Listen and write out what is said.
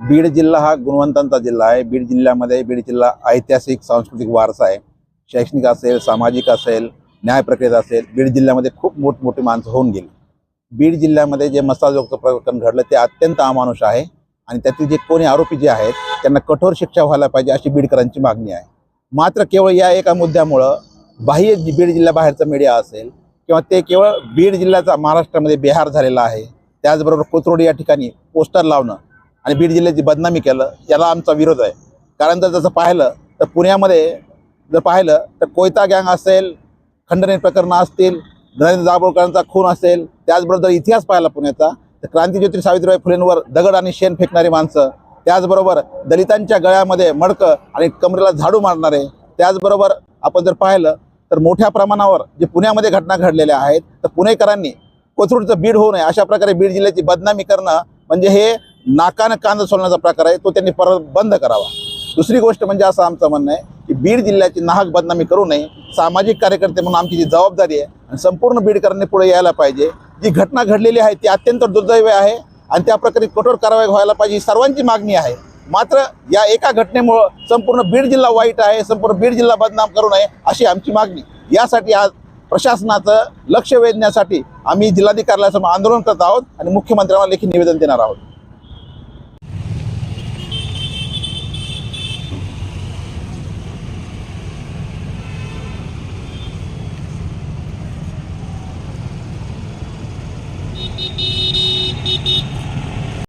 बीड जिल्हा हा गुणवंतांचा जिल्हा आहे. बीड जिल्ह्यामध्ये बीड जिल्हा ऐतिहासिक सांस्कृतिक वारसा आहे. शैक्षणिक असेल सामाजिक असेल न्याय प्रक्रियेत असेल बीड जिल्ह्यामध्ये खूप मोठमोठी माणसं होऊन गेली. बीड जिल्ह्यामध्ये जे मसाजोगचं प्रकरण घडलं ते अत्यंत अमानुष आहे आणि त्यातील जे कोणी आरोपी जे आहेत त्यांना कठोर शिक्षा व्हायला पाहिजे अशी बीडकरांची मागणी आहे. मात्र केवळ या एका मुद्द्यामुळं बाह्य बीड जिल्ह्याबाहेरचा मीडिया असेल किंवा ते केवळ बीड जिल्ह्याचा महाराष्ट्रामध्ये बिहार झालेला आहे त्याचबरोबर कोथरोडी या ठिकाणी पोस्टर लावणं आणि बीड जिल्ह्याची बदनामी केलं याला आमचा विरोध आहे. कारण जर जसं पाहिलं तर पुण्यामध्ये जर पाहिलं तर कोयता गँग असेल खंडणी प्रकरणं असतील नरेंद्र दाभोळकरांचा खून असेल त्याचबरोबर इतिहास पाहिला पुण्याचा तर क्रांतीज्योती सावित्रीबाई फुलेंवर दगड आणि शेण फेकणारी माणसं त्याचबरोबर दलितांच्या गळ्यामध्ये मडकं आणि कमरेला झाडू मारणारे त्याचबरोबर आपण जर पाहिलं तर मोठ्या प्रमाणावर जे पुण्यामध्ये घटना घडलेल्या आहेत तर पुणेकरांनी कोथरूडचं बीड होऊ नये अशा प्रकारे बीड जिल्ह्याची बदनामी करणं म्हणजे हे नाकानं कांदा सोलण्याचा प्रकार आहे तो त्यांनी परत बंद करावा. दुसरी गोष्ट म्हणजे असं आमचं म्हणणं आहे की बीड जिल्ह्याची नाहक बदनामी करू नये सामाजिक कार्यकर्ते म्हणून आमची जी जबाबदारी आहे आणि संपूर्ण बीडकरांनी पुढे यायला पाहिजे. जी घटना घडलेली आहे ती अत्यंत दुर्दैवी आहे आणि त्या प्रकारे कठोर कारवाई व्हायला पाहिजे ही सर्वांची मागणी आहे. मात्र या एका घटनेमुळं संपूर्ण बीड जिल्हा वाईट आहे संपूर्ण बीड जिल्हा बदनाम करू नये अशी आमची मागणी. यासाठी आज प्रशासनाचं लक्ष वेधण्यासाठी आम्ही जिल्हाधिकाऱ्यासमोर आंदोलन करत आहोत आणि मुख्यमंत्र्यांना लेखी निवेदन देणार आहोत.